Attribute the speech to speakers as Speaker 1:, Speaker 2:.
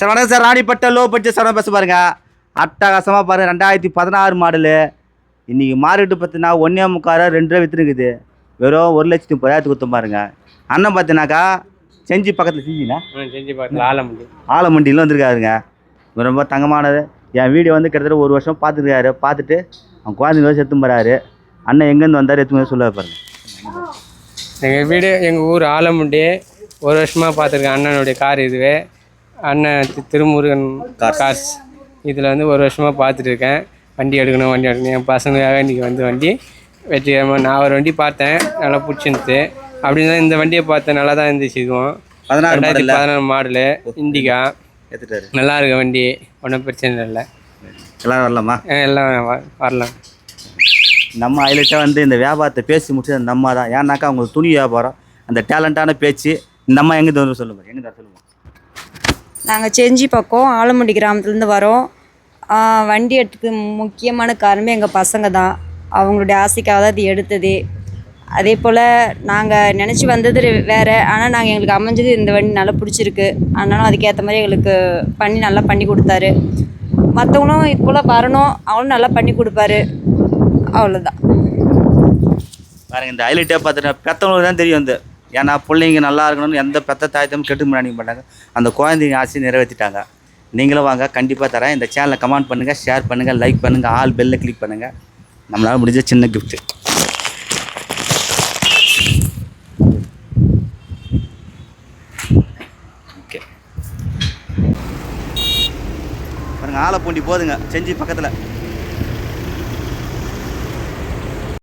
Speaker 1: Sir வணக்கம் sir. ராணிப்பட்ட low budget sir பேச பாருங்க. அட்டகாசமாக பாருங்க. ரெண்டாயிரத்தி பதினாறு மாடலு. இன்றைக்கி மார்க்கெட்டு பார்த்தீங்கன்னா ஒன்றே முக்கால் ரெண்டு ரூபா விற்றுருக்குது வெறும் ஒரு லட்சத்தி முப்பதாயிரத்துக்கு கொடுத்தோம் பாருங்க. அண்ணன் பார்த்தீங்கன்னாக்கா செஞ்சி பக்கத்தில் செஞ்சினா
Speaker 2: செஞ்சு பார்த்து ஆலமண்டி.
Speaker 1: ஆலமண்டியில் வந்திருக்காருங்க. ரொம்ப தங்கமானது என் வீடியோ வந்து கிட்டத்தட்ட ஒரு வருஷம் பார்த்துருக்காரு. பார்த்துட்டு அவன் குழந்தைங்க செத்து போகிறாரு அண்ணன் எங்கேருந்து வந்தார் எத்துமே சொல்ல பாருங்க.
Speaker 2: எங்கள் வீடு எங்கள் ஊர் ஆலமண்டி. ஒரு வருஷமாக பார்த்துருக்கேன் அண்ணனுடைய கார் இதுவே. அண்ணன் திருமுருகன் கார்ஸ் இதில் வந்து ஒரு வருஷமாக பார்த்துட்டு இருக்கேன் வண்டி எடுக்கணும் வண்டி எடுக்கணும். என் பசங்களுக்காக இன்றைக்கி வந்து வண்டி வெற்றிகரமாக நான் ஒரு வண்டி பார்த்தேன். நல்லா பிடிச்சிருந்துது அப்படி தான் இந்த வண்டியை பார்த்தேன் நல்லா தான் இருந்துச்சு இதுவும். ரெண்டாயிரத்தி பதினாறு மாடலு இண்டிகா. நல்லா இருக்கு வண்டி. ஒன்றும் பிரச்சனை இல்லை.
Speaker 1: எல்லோரும் வரலாமா?
Speaker 2: எல்லாம் வரலாம்.
Speaker 1: நம்ம ஹைலைட்டாக வந்து இந்த வியாபாரத்தை பேசி முடிச்சது அந்த அம்மா தான் ஏன்னாக்கா அவங்களுக்கு துணி வியாபாரம் அந்த டேலண்டான பேச்சு இந்த அம்மா எங்கே வந்து சொல்லுங்க. எங்கே சொல்லுங்க?
Speaker 3: நாங்கள் செஞ்சி பக்கம் ஆலமுண்டி கிராமத்துலேருந்து வரோம். வண்டி எடுத்துக்கு முக்கியமான காரணமே எங்கள் பசங்க தான் அவங்களுடைய ஆசைக்காக தான் அது எடுத்தது. அதே போல் நாங்கள் நினச்சி வந்தது வேறு. ஆனால் நாங்கள் எங்களுக்கு அமைஞ்சது இந்த வண்டி நல்லா பிடிச்சிருக்கு. ஆனாலும் அதுக்கேற்ற மாதிரி எங்களுக்கு பண்ணி நல்லா பண்ணி கொடுத்தாரு. மற்றவங்களும் இது போல் வரணும். அவங்களும் நல்லா பண்ணி கொடுப்பாரு. அவ்வளோதான்
Speaker 1: பாருங்கள் இந்த ஹைலைட்டாக பார்த்துட்டு பெற்றவங்களுக்கு தான் தெரியும் வந்து. ஏன்னா பிள்ளைங்க நல்லா இருக்கணும்னு எந்த பெத்த தாயத்தையும் கெட்டு நினைக்க மாட்டாங்க. அந்த குழந்தைங்க ஆசையை நிறைவேற்றிட்டாங்க. நீங்களும் வாங்க கண்டிப்பாக தரேன். இந்த சேனலை கமெண்ட் பண்ணுங்கள் ஷேர் பண்ணுங்கள் லைக் பண்ணுங்கள் ஆல் பெல்லை கிளிக் பண்ணுங்கள் நம்மளால் முடிஞ்ச சின்ன கிஃப்ட்டு ஓகே பாருங்க ஆலப்பூண்டி போதுங்க. செஞ்சு பக்கத்தில்.